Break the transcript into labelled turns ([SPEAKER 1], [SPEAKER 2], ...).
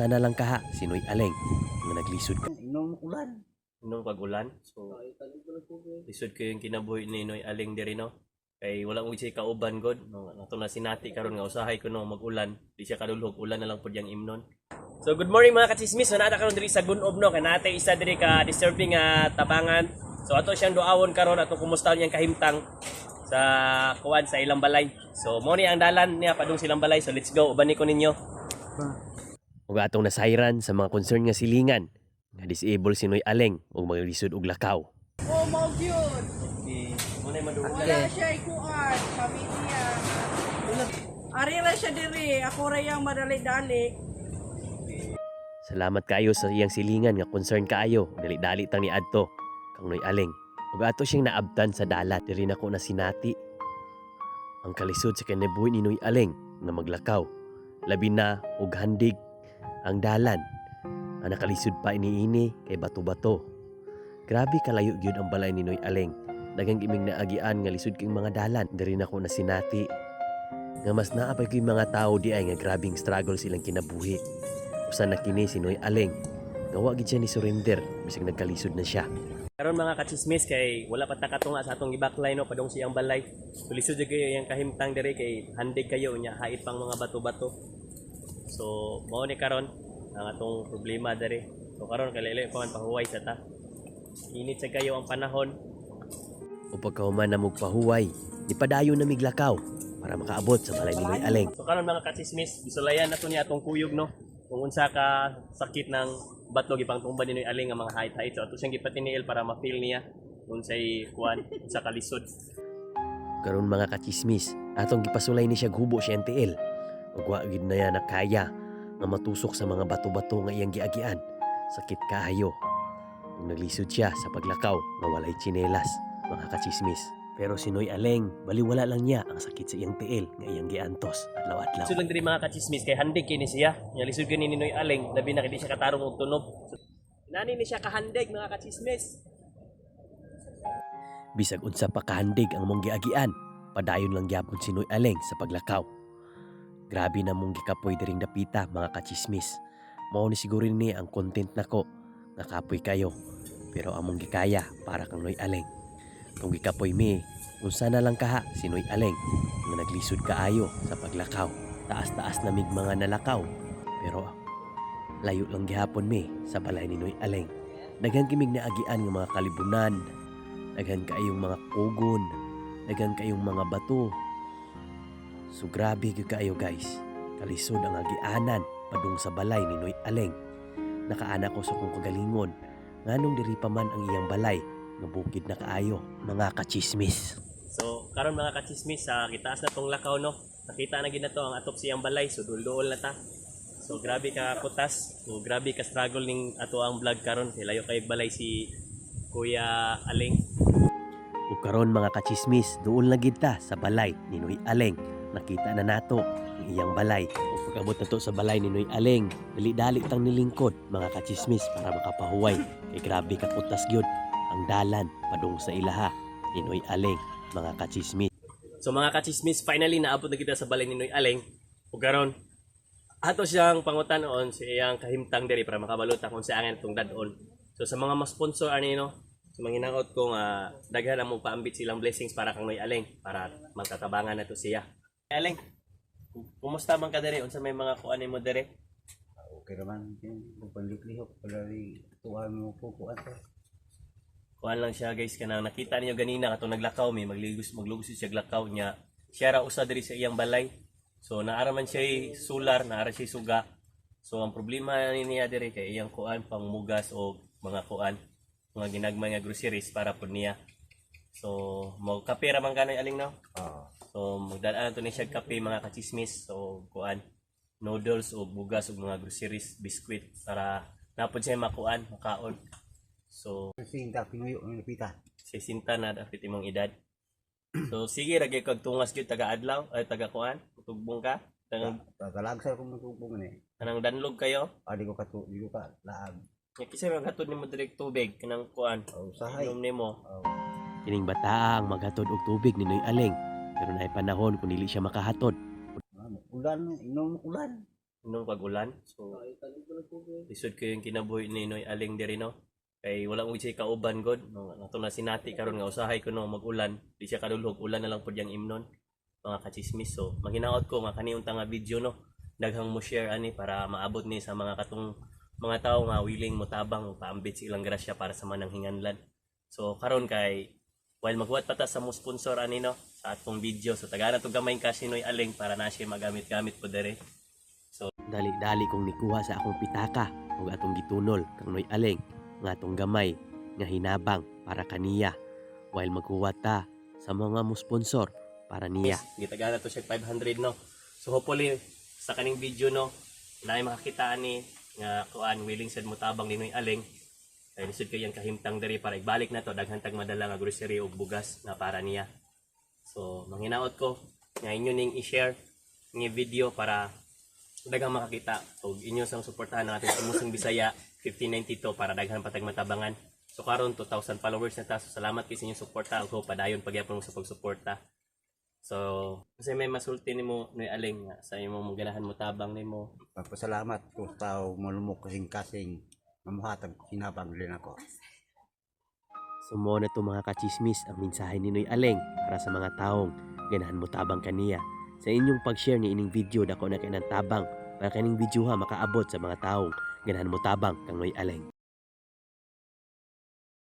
[SPEAKER 1] Unsa na lang kaha sinoy aleng nga naglisod ka.
[SPEAKER 2] Inom ulan.
[SPEAKER 3] nung pag-ulan. So, lisod ko yung kinabuhi ni Noy Aling diri no. Kay wala mo siya kauban god. No, nato na sinati karon nga usahay ko no mag-ulan. Di siya kadulhog ulan na lang pud yang imnon. So good morning mga kachismis. So nata karon diri sa Gunob no kay nate isa diri ka disturbing nga tabangan. So ato siyang duawon karon ato kumusta niyang kahimtang sa kuwan sa ilang balay. So mo ni ang dalan niya padung silang balay. So let's go uban ko ninyo.
[SPEAKER 1] Ug atong nasayran sa mga concern nga silingan nga disable sinoy aleng ug maglisod og lakaw.
[SPEAKER 4] Oh, mau yun.
[SPEAKER 3] Di mo na madungog.
[SPEAKER 4] Wala siya ikuan, pamilya. Ari ra siya diri, ako ra yang madali-dali.
[SPEAKER 1] Salamat kayo sa iyang silingan nga concern kaayo. Dali-dali tang ni adto kang noy aleng. Ug ato siyang naabtan sa dalat diri nako na sinati. Ang kalisod sa kinabuhi ni Noy Aleng nga maglakaw. Labi na ug handig ang dalan. Ang nakalisod pa iniini kay bato-bato. Grabe kalayo gyud ang balay ni Noy Aleng. Dagang iming naagian nga lisod king mga dalan nako na sinati. Nga mas naapay ko'y mga tao di ay nga grabing struggle silang kinabuhi. Usa na kini si Noy Aleng. Gawa gid siya ni surrender bisag nagkalisod na siya.
[SPEAKER 3] Karon mga kachismis kay wala pa takatunga sa atong gibaklay no padung siyang balay. So lisod jud kayo yung kahimtang diri kay handig kayo nya hait pang mga bato-bato. So mao ni karon ang atong problema diri. So karon kalili pa man pahuway sa ta. Init sa kayo ang panahon.
[SPEAKER 1] O pagkahuman na pahuway, nipadayon na miglakaw para makaabot sa balay ni Aleng.
[SPEAKER 3] So karon mga kachismis, bisulayan nato ni atong kuyog no. Kung unsa ka sakit ng bato gipang tumba ni aling nga mga hait-hait. So ato siyang gipatiniil para ma-feel niya unsay kuan, unsa ka lisod.
[SPEAKER 1] Karon mga kachismis, atong gipasulay ni siya gubo siya NTL. Ug wa gid na yan nakaya nga matusok sa mga bato-bato nga iyang giagian. Sakit kaayo. Ug naglisod siya sa paglakaw nga walay tsinelas, mga kachismis. Pero si Noy Aleng, baliwala lang niya ang sakit sa iyang tiil nga iyang giantos adlaw-adlaw.
[SPEAKER 3] Lisod lang diri mga kachismis kay handig kini siya. Nya lisod gani ni Noy Aling, labi na di siya katarong og tunog. Nani ni siya kahandig mga kachismis.
[SPEAKER 1] Bisag unsa pa kahandig ang mong giagian, padayon lang gyapon si Noy Aleng sa paglakaw. Grabe na mong gikapoy diring dapita mga kachismis. Mao ni siguro ni ang content nako nga kapoy kayo. Pero among gikaya para kang Noy Aleng. Kung gikapoy mi, unsa na lang kaha si Noy Aleng nga naglisod kaayo sa paglakaw. Taas-taas na mig mga nalakaw. Pero layo lang gihapon mi sa balay ni Noy Aleng. Daghan kimig naagian nga mga kalibunan, Daghan kayong mga kugon. Daghan kayong mga bato. So grabe gyud kaayo guys. Kalisod ang agianan padung sa balay ni Noy Aleng. Nakaana ko sa kong kagalingon. Nganong diri pa man ang iyang balay nga bukid na kaayo mga kachismis.
[SPEAKER 3] So karon mga kachismis sa gitaas na tong lakaw no. Nakita na gid na to ang atop siyang balay so dul-duol na ta. So grabe ka kutas. So grabe ka struggle ning ato ang vlog karon kay layo kay balay si Kuya Aling.
[SPEAKER 1] Ug karon mga kachismis, duol na gid ta sa balay ni Noy Aleng. Nakita na nato ang iyang balay. Ug pagabot na to sa balay ni Noy Aleng, dali-dali tang nilingkod mga kachismis para makapahuway. Kay grabe ka kutas gyud ang dalan padung sa ilaha ni Noy Aleng mga kachismis.
[SPEAKER 3] So mga kachismis, finally naabot na kita sa balay ni Noy Aleng. Ug karon ato siyang pangutanon sa iyang kahimtang diri para makabalota kung sa angin itong dadon. So sa mga ma-sponsor ani no, sa mga hinangot ko nga daghan ang paambit silang blessings para kang Noy Aleng para magtatabangan na to siya. Aleng, kumusta man ka diri? Unsa may mga kuan mo diri?
[SPEAKER 2] Okay naman. Kung panliklihok, pala rin tuwan mo po po ato.
[SPEAKER 3] Kuan lang siya guys kanang nakita niyo ganina katong naglakaw may magligos maglugos siya glakaw niya. Siya ra usa diri sa iyang balay. So naara man siya solar, naara siya suga. So ang problema ni niya diri kay iyang kuan pangmugas o mga kuan mga ginagmay nga groceries para po niya. So mo kape ra man kanay aling no.
[SPEAKER 2] Oo.
[SPEAKER 3] So magdadaan to ni siya kape mga kachismis so kuan noodles o bugas o mga groceries, biskwit para napod siya makuan, makaon. So
[SPEAKER 2] hindi pinuyo ang napita.
[SPEAKER 3] sisinta na dapat imong edad. So sige ra gyud kag tungas gyud taga adlaw ay taga kuan, tugbong ka. Tanang
[SPEAKER 2] Tagalagsa ko magtubong ni.
[SPEAKER 3] kanang danlog kayo.
[SPEAKER 2] Adi ko katu, di ko ka laag.
[SPEAKER 3] Nya kisay mga hatod nimo direk tubig kanang kuan.
[SPEAKER 2] Oh, sahay.
[SPEAKER 3] Inom nimo.
[SPEAKER 2] Oh.
[SPEAKER 1] Kining bata ang maghatod og tubig ni Noy Aleng. Pero naay panahon kung dili siya makahatod.
[SPEAKER 2] Ano, Ulan, inom ulan.
[SPEAKER 3] nung pag-ulan. So lisod ko yung kinabuhi ni Noy Aling diri no. Kay wala mo siya kauban god. No, nato na sinati karon nga usahay ko no mag-ulan. Di siya kadulhog ulan na lang pud yang imnon. Mga kachismis. So maghinaot ko nga kaniunta nga video no. Daghang mo share ani para maabot ni sa mga katong mga tao nga willing mo tabang paambit silang grasya para sa manang hinganlan. So karon kay while maghuwat pa ta sa mo sponsor ani no sa atong video so tagana to gamay ka sinoy aling para na siya magamit-gamit po dere.
[SPEAKER 1] Dali-dali kong nikuha sa akong pitaka ug atong gitunol kang Noy Aleng nga atong gamay nga hinabang para kaniya while maghuwat ta sa mga mo sponsor para niya.
[SPEAKER 3] Gitagana to siya 500 no. So hopefully sa kaning video no naay makakita ani nga kuan willing sad mo tabang ni Noy aling kay lisod kay yang kahimtang diri para ibalik na to daghan tag madala nga grocery ug bugas na para niya. So manghinaot ko nga inyo ning i-share ng video para daghang makakita ug inyo sang suportahan ang ating Sumusong Bisaya 1592 para daghan patag matabangan. So karon 2,000 followers na ta. So salamat kay sa inyong suporta hope padayon pagyapon mo sa pagsuporta. So, kasi may masulti nimo Noy Aling nga sa imong mong ganahan mo tabang nimo.
[SPEAKER 2] Pagpasalamat ko sa tao malumok kasing-kasing mamuhatag hinabang din ako.
[SPEAKER 1] So mo na to mga kachismis ang mensahe ni Noy Aleng para sa mga taong ganahan mo tabang kaniya. Sa inyong pag-share ni ining video dako na kay tabang para kaning video ha makaabot sa mga taong ganahan mo tabang kang Noy Aleng.